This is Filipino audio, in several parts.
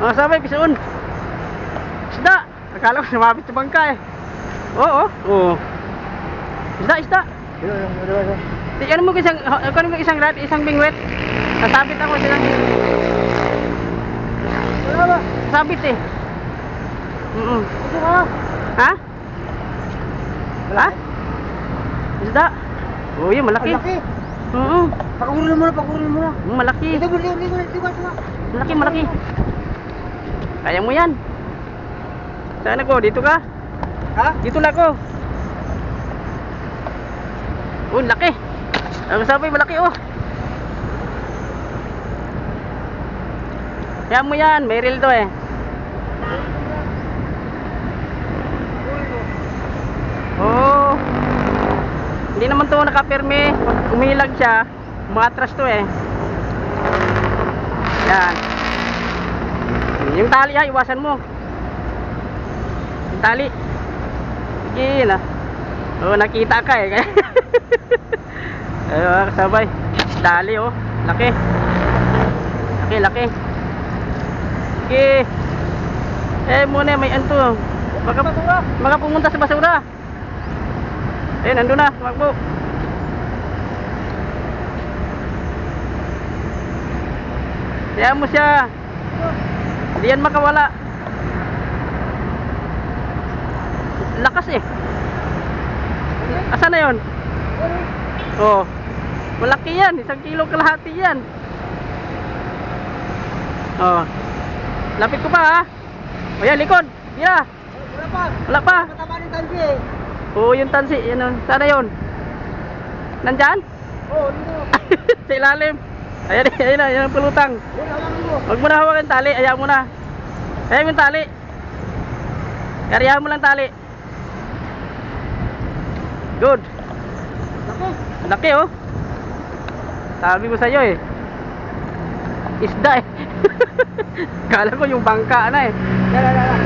Mga sabay, pisoon. Isda. Akala ko sumabit sa bangka eh. Oo, oo. Isda, isda. Ano mo isang, ano mo isang rad, isang bingwet? Nasabit ako silang. Wala ba? Sabit eh. Mm ka. Ha? Ha? Isda. Oh, yun, malaki. Ang laki. Oo. Pakurin mo na, pakurin mo na. Mm, Malaki. Malaki, malaki. Kaya mo yan. Saan ako? Dito ka? Ha? Dito lang ako. Oh, laki. Ang sabay, malaki oh. Kaya mo yan, may reel to eh. Oh. Hindi naman to nakapirme. Pag umilag siya, umatras to eh. Yan. Yung tali ha, iwasan mo. Yung tali. Sige na. Oh, nakita ka eh. Ayun, kasabay. Tali oh. Laki. Laki, laki. Sige. Eh, muna may anto. Baka, baka pumunta sa basura. Eh, nandun na. Tumakbo. Kaya mo siya. Hindi yan makawala. Lakas eh. Asa na yon? Oh. Malaki yan. Isang kilo kalahati yan. Oh. Lapit ko pa ha. O yan, likod. Yeah. Wala pa. Wala pa. Mataba ng tansi eh. Oo, yung tansi. Yan o. Sana yun? Nandyan? Oo, dito. sa ilalim. Ayan, ayan na. Yan ang pulutang. Huwag mo na hawakan tali. Ayaw mo na. Ayaw mo yung tali. Karyahan mo lang tali. Good. Laki. Laki oh. Sabi ko sa iyo eh. Isda eh. Kala ko yung bangka na eh. Yan, yan, yan.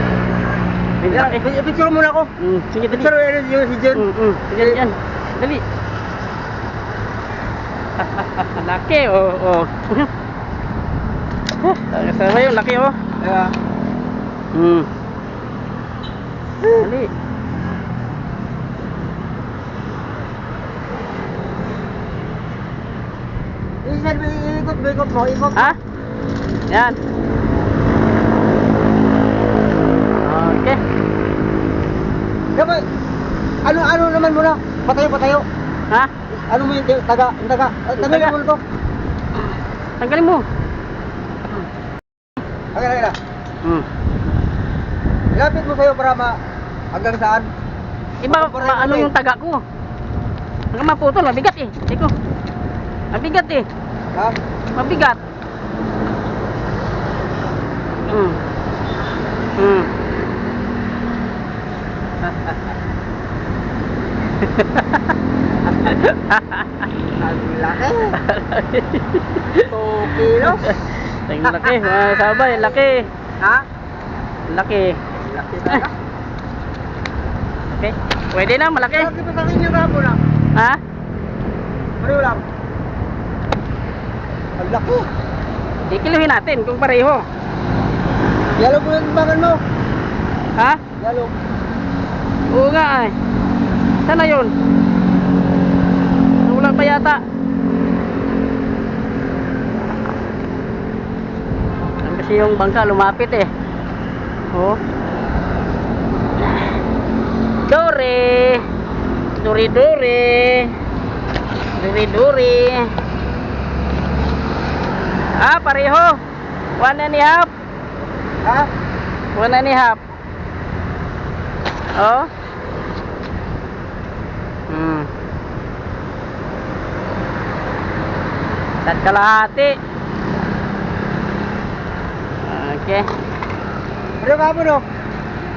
Ang Yan, laki. pi- picture mo na ako. Mm, sige dali. Picture mo yun si. Mm, mm, sige yan. Dali. Laki oh. oh. Ang sarap yun, laki oh. Yeah. Hmm. Dali. Ikot, ikot mo, ikot. Ha? Yan. Okay. Dapat, ano, ano naman muna? Patayo, patayo. Ha? Ano mo yung taga, taga. Yung Tanggalin taga. mo na to. Tanggalin mo. Ayan, ayan, ayan. Hmm. Ilapit mo sa'yo para ma... Hanggang saan? Iba, ma- ano yung taga ko? Hanggang maputol, mabigat eh. Iko. Mabigat eh. Ha? Mabigat. Hmm. Hmm. Ang laki. 2 kilos. Ang laki, mga sabay, laki. Ha? Laki. Laki talaga. Okay. Pwede na, malaki. Laki pa sa akin yung ramo na. Ha? Pareho lang. Ang laki. Ikiluhin natin kung pareho. Yalo mo yung timbangan mo. Ha? Yalo. Oo nga ay. Sana yun? Yata. Kasi yung bangka lumapit eh. Oh. Dore. Dore dore. Dore dore. Ah, pareho. One and a half. Ha? One and a half. Oh. Hmm. Sat kalahati. Okay. Ano ka mo no?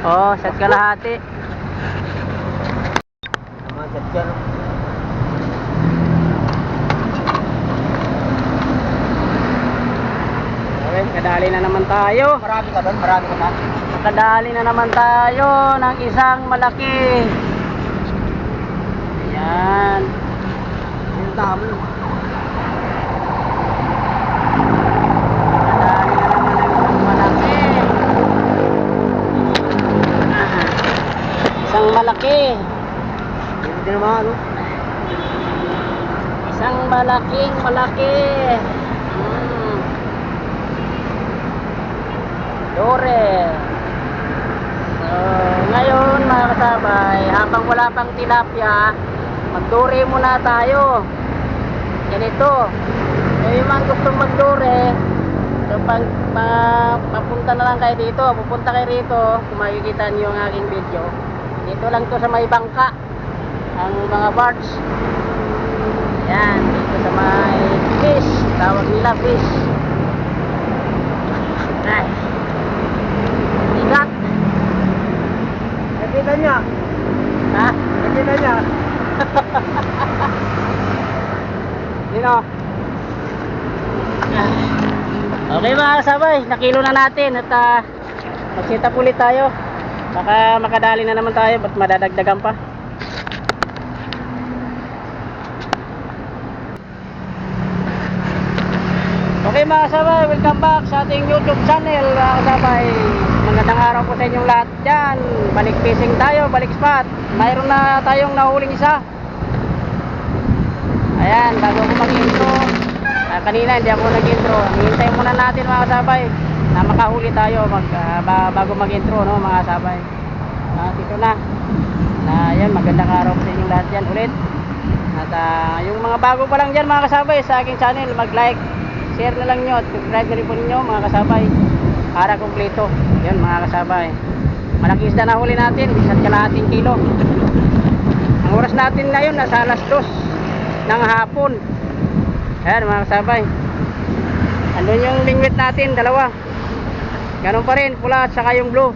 Oh, sat kalahati. Satya no. Okay, kadali na naman tayo. Marami ka doon, marami ka na. Nakadali na naman tayo ng isang malaki. Ayan. Yung dami. Nakadali na naman ng isang malaki. Malaki. Hindi naman, ano? Isang malaking malaki. Mm. Dore. So, ngayon mga kasabay, habang wala pang tilapia, magdore muna tayo. Ganito. So, yung mga gustong magdore, so pag pa, papunta na lang kayo dito, pupunta kayo rito, kung makikita niyo ang aking video. Dito lang to sa may bangka, ang mga birds. Yan, dito sa may fish. Tawag nila fish. Ay. Bigat. Nakita niya. Ha? Nakita niya. Dino. Okay mga kasabay, nakilo na natin at uh, mag-sit up ulit tayo. Baka makadali na naman tayo, ba't madadagdagan pa? Okay mga kasabay, welcome back sa ating YouTube channel mga kasabay. Magandang araw po sa inyong lahat dyan. Balik fishing tayo, balik spot. Mayroon na tayong nahuling isa. Ayan, bago ako mag-intro. ah, kanina hindi ako nag-intro. Hintay muna natin mga kasabay na makahuli tayo mag, ah, ba- bago mag-intro no mga kasabay. At ito na. Na yan, magandang araw sa inyong lahat yan ulit. At ah, yung mga bago pa lang dyan mga kasabay sa aking channel, mag-like, share na lang nyo at subscribe na rin po ninyo mga kasabay para kumpleto. Yan mga kasabay. Malaking isda na huli natin, isa't kalahating kilo. Ang oras natin ngayon nasa alas 2 ng hapon. Ayan mga kasabay. Andun yung lingwit natin, dalawa. Ganun pa rin, pula at saka yung blue.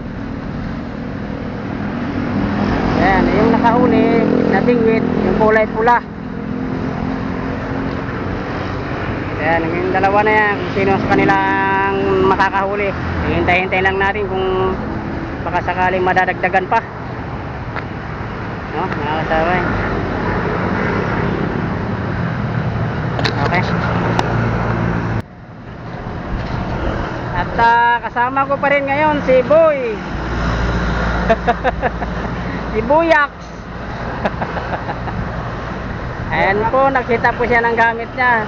Ayan, yung nakahuli na lingwit, yung kulay pula. Ayan, yung dalawa na yan, kung sino sa kanilang makakahuli. Hintay-hintay lang natin kung baka sakaling madadagdagan pa. No, mga kasabay. Okay. At ah, kasama ko pa rin ngayon si Boy. si Buyax. Ayan po, nakita po siya ng gamit niya.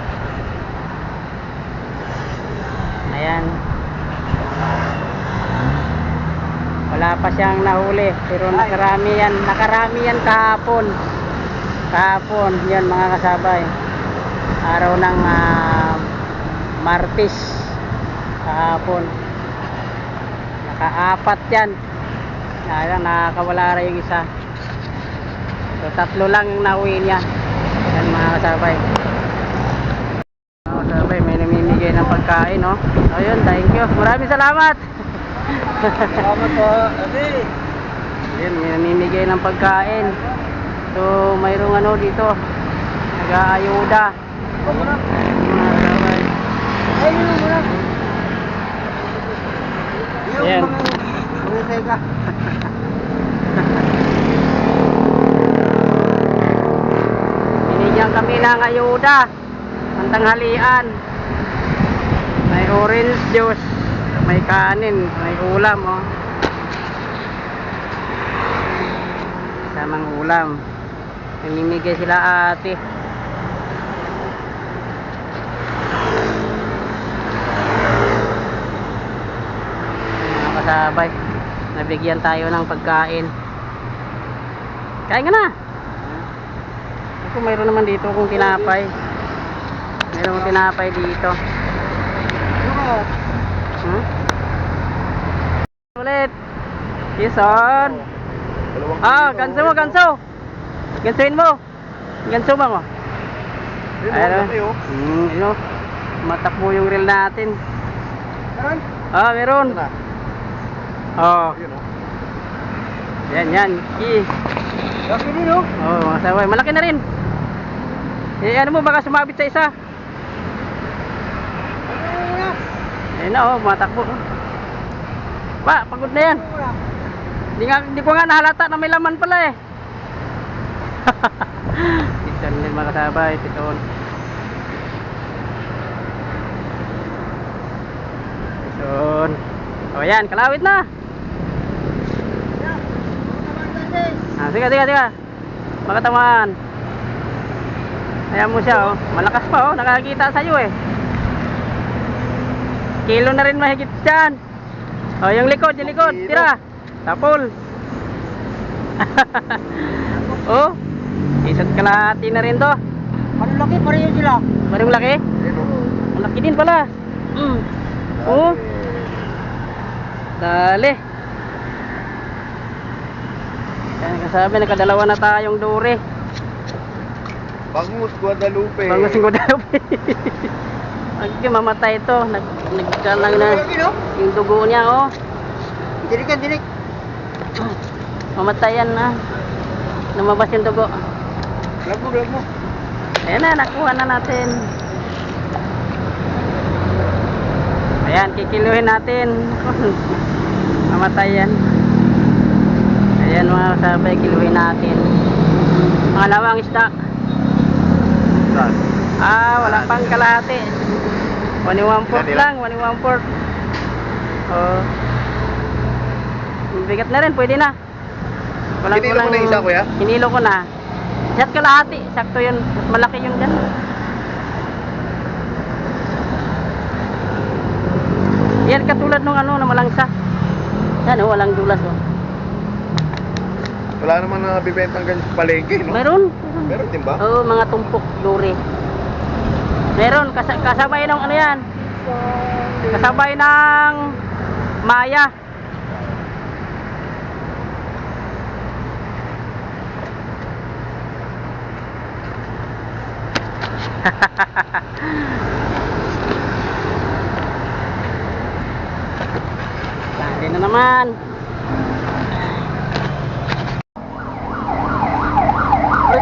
Ayan. Wala pa siyang nahuli, pero nakarami yan, nakarami yan kahapon. Kahapon, yan mga kasabay araw ng ah, Martes kahapon nakaapat yan Ayan, nakakawala rin yung isa so tatlo lang yung nauwi niya yan mga kasabay mga kasabay may namimigay ng pagkain no ayun thank you maraming salamat Salamat po. Ayun, may namimigay ng pagkain. So, mayroong ano dito, nag-aayuda. Mga kasabay. Ay, yun mo na. Ayan. Mga ka. Binigyan kami ng ayuda. Ang tanghalian. May orange juice. May kanin. May ulam. Oh. Samang ulam. Namimigay sila ate. Mga kasabay. Nabigyan tayo ng pagkain. Kain ka na. Ako mayroon naman dito kung tinapay. Mayroon tinapay dito. Hmm? Ulit. Jason. Ah, ganso mo, ganso. Gansuin mo. Ganso ba mo? Ayun. Hmm, yun. oh. Matakbo yung reel natin. Meron? Ah, meron. Na. Oh, yan, yan. I. Laki din o. Oh, mga saway. Malaki na rin. Eh, ano mo, baka sumabit sa isa. Ayun na, oh, matakbo. Pa, pagod na yan. Hindi nga, hindi ko nga nahalata na may laman pala eh. Titon din mga kasabay, titon. Titon. O yan, kalawit na. Ano naman kasi? Ha? Ah, sige, sige, sige. Makatamaan. Ayan mo siya, oh. Malakas pa, oh. Nakakita sa'yo, eh. Kilo na rin mahigit dyan. Oh, yung likod, yung likod. Tira. Tapol. oh. Isa't kalahati na rin to. Ano laki pa rin sila? Maring laki. Malaki din pala. Mm. Oh. Dali. Yan kasabi, nakadalawa na tayong dure. Bangus Guadalupe. Sing Guadalupe. Ang mamatay ito. Nag nagkalang na yung dugo niya, oh. Dinig ka, dinig. Mamatay yan na. Lumabas yung dugo. Grab mo, grab mo. Ayan na, nakuha na natin. Ayan, kikiluhin natin. Mamatay yan. Ayan mga sabay, kiluhin natin. Mga lawang isda. Ah, wala pang kalahati. 1 1 fourth Yan, lang, 1 1 fourth. Oh. Bigat na rin, pwede na. Kinilo mo na isa, kuya? Kinilo ko na. Isa't kalahati, sakto yun. Mas malaki yun dyan. Yan katulad nung ano na malangsa. Yan oh, walang dulas oh. Wala naman na bibentang ganyan sa palengke, no? Meron. Meron din ba? Oo, mga tumpok, duri. Meron, kas kasabay ng ano yan? Kasabay ng maya. Dali na naman. Ito!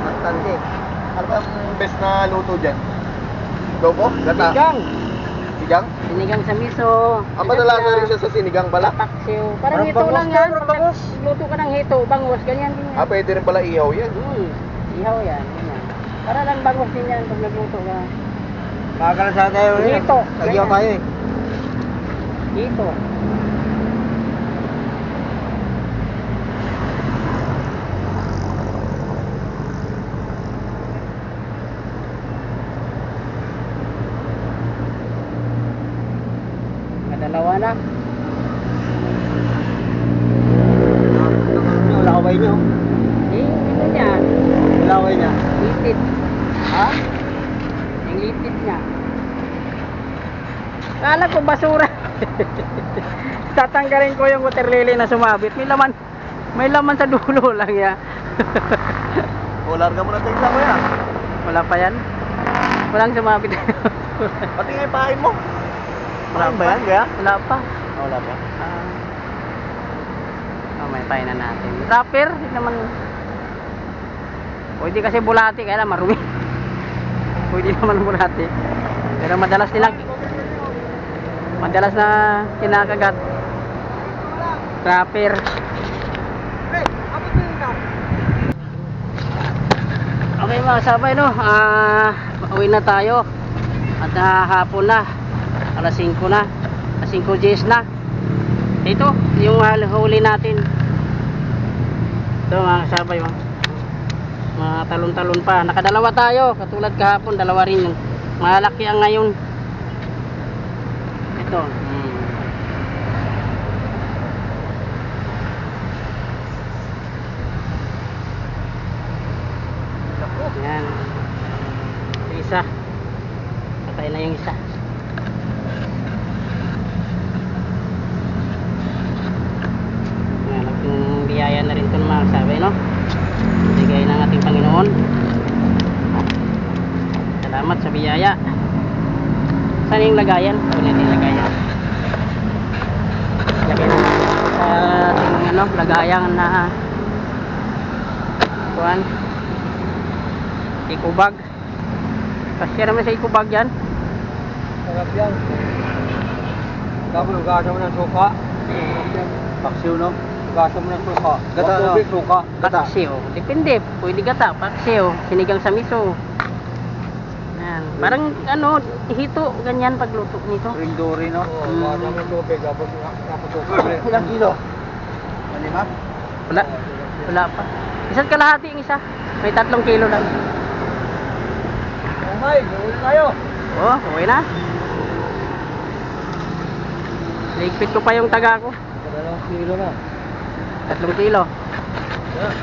Bastante. Ano ang best na luto dyan? Lobo? Gata? Sinigang. Sigang? Sinigang sa miso. Ah, padalasan rin siya sa sinigang pala? Paksiw. Parang Parang hito lang yan. parang bangus. Luto ka ng hito, bangus, ganyan din yan. Ah, pwede rin pala ihaw yan. Hmm, ihaw yan. ganyan. Para lang bangus din yan pag nagluto ka. Makakalasada tayo rin. Dito. Nagyaw tayo eh. Hito. Kadalawa na. Laway nyo. Eh, ano niya? Laway niya. Litid. Ha? Yung litid niya. Kala ko basura. Tatanggalin ko yung water lily na sumabit. May laman. May laman sa dulo lang ya. Polar ka muna sa kuya. Wala pa yan. Walang sumabit. Pati nga ipahin mo. Wala ba yan, kaya? Wala pa. Ah, wala pa. Ah. Oh, may tayo na natin. Rapper, hindi naman. Pwede kasi bulati, kaya lang marumi. Pwede naman bulati. Pero madalas nilang madalas na kinakagat. Rapper. Okay mga sabay no, ah, uwi na tayo. At ah, hapon na. Alas 5 na. Alas 5 Gs na. Ito, yung hal- huli natin. Ito mga sabay oh. Mga talon-talon pa. Nakadalawa tayo. Katulad kahapon, dalawa rin yung malaki ang ngayon. Ito. Hmm. Yan. Yung isa. Patay na yung isa. Yan, laking biyaya na rin ito ng mga sabi, no? Bigay ng ating Panginoon. Salamat sa biyaya. Saan yung lagayan? Natin yung lagayan? Lagay na natin sa ating ano, lagayan na kuhan. Ikubag. Kasya naman sa ikubag yan. Sarap yan. Tapos ugasan mo ng suka. Paksiw, no? Ugasan mo ng suka. Gata, no? suka. Gata. Paksiw. Depende. Pwede gata. Paksiw. Sinigang sa miso. Parang ano, hito, ganyan pagluto nito. Ring duri, no? Oo, Mm. mm. mo tubig. Dapat tubig. Ilang kilo? Lima? Wala. Wala pa. Isa't kalahati ang isa. May tatlong kilo lang. Oh my, gawin tayo. Oh, okay na. Ligpit ko pa yung taga ko. Dalawang kilo na. Tatlong kilo. Yeah.